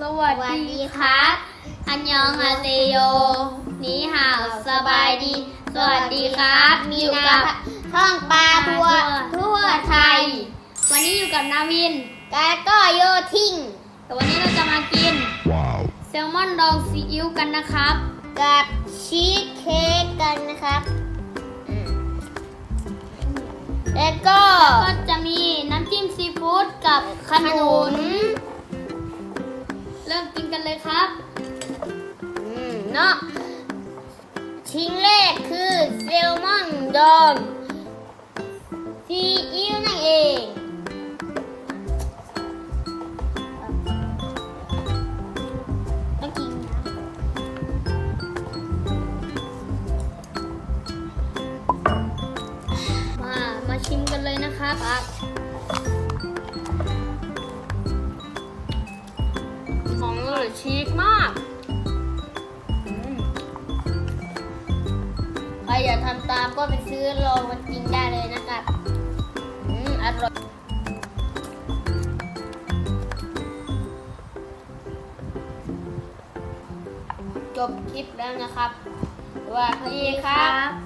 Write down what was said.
สวัสดีครับอันยองอาเซโยนีห่าวสบายดี สวัสดีครับ มีอยู่นากับท่องปลาทัวทั่วไทย วันนี้อยู่กับนาวินกาก็โยทิงแต่วันนี้เราจะมากิน Wow. แซลมอนดองซีอิ๊วกันนะครับ กับชีสเค้กกันนะครับอืมแล้วก็ก็จะมีน้ำจิ้มซีฟู้ดกับขนุนเริ่ม กินกันเลยครับ อืมเนาะชิ้นแรกคือเซลมอนดองซีอิ๊วนั่นเองต้องกินนะมา มาชิมกันเลยนะครับ ร่อยชีสมากใครอยากทำตามก็ไปซื้อลองมากินได้เลยนะครับอืมอร่อยจบคลิปแล้วนะครับว่าสวัสดีครับ